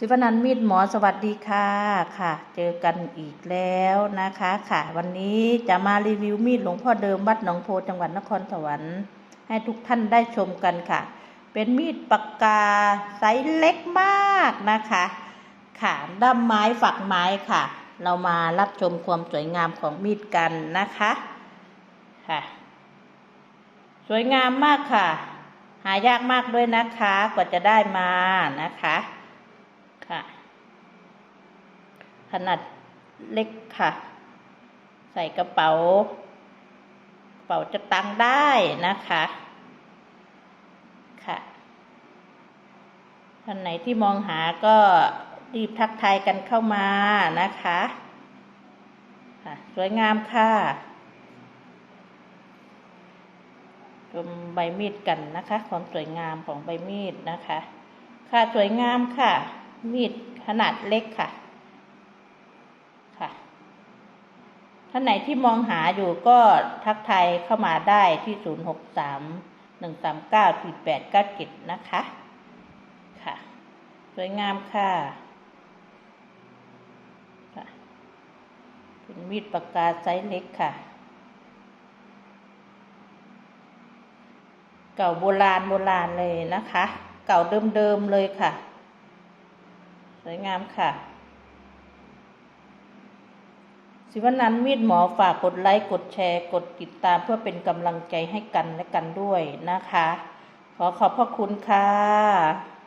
ศิวนันท์มีดหมอสวัสดีค่ะค่ะ เจอกันอีกแล้วนะคะค่ะ วันนี้จะมารีวิวมีดหลวงพ่อเดิมวัดหนองโพจังหวัดนครสวรรค์ให้ทุกท่านได้ชมกันค่ะ เป็นมีดปากกาไซส์เล็กมากนะคะค่ะด้ามไม้ฝักไม้ค่ะ เรามารับชมความสวยงามของมีดกันนะคะค่ะ สวยงามมากค่ะ หายากมากด้วยนะคะกว่าจะได้มานะคะ ขนาดเล็กค่ะ ใส่กระเป๋ากระเป๋าจะตังได้นะคะค่ะท่านไหนที่มองหาก็รีบทักทายกันเข้ามานะคะค่ะสวยงามค่ะชมใบมีดกันนะคะ ความสวยงามของใบมีดนะคะ ค่ะสวยงามค่ะ มีดขนาดเล็กค่ะ ค่ะ ท่านไหนที่มองหาอยู่ก็ทักทายเข้ามาได้ที่ 0 6 3 1 3 9 4 8 9 7 นะคะ ค่ะ สวยงามค่ะค่ะ เป็นมีดปากกาไซส์เล็กค่ะ เก่าโบราณโบราณเลยนะคะ เก่าเดิมๆเลยค่ะ สวยงามค่ะ สิวนันมีดหมอฝากกดไลค์กดแชร์ กดติดตามเพื่อเป็นกำลังใจให้กันและกันด้วยนะคะ ขอขอบพระคุณค่ะ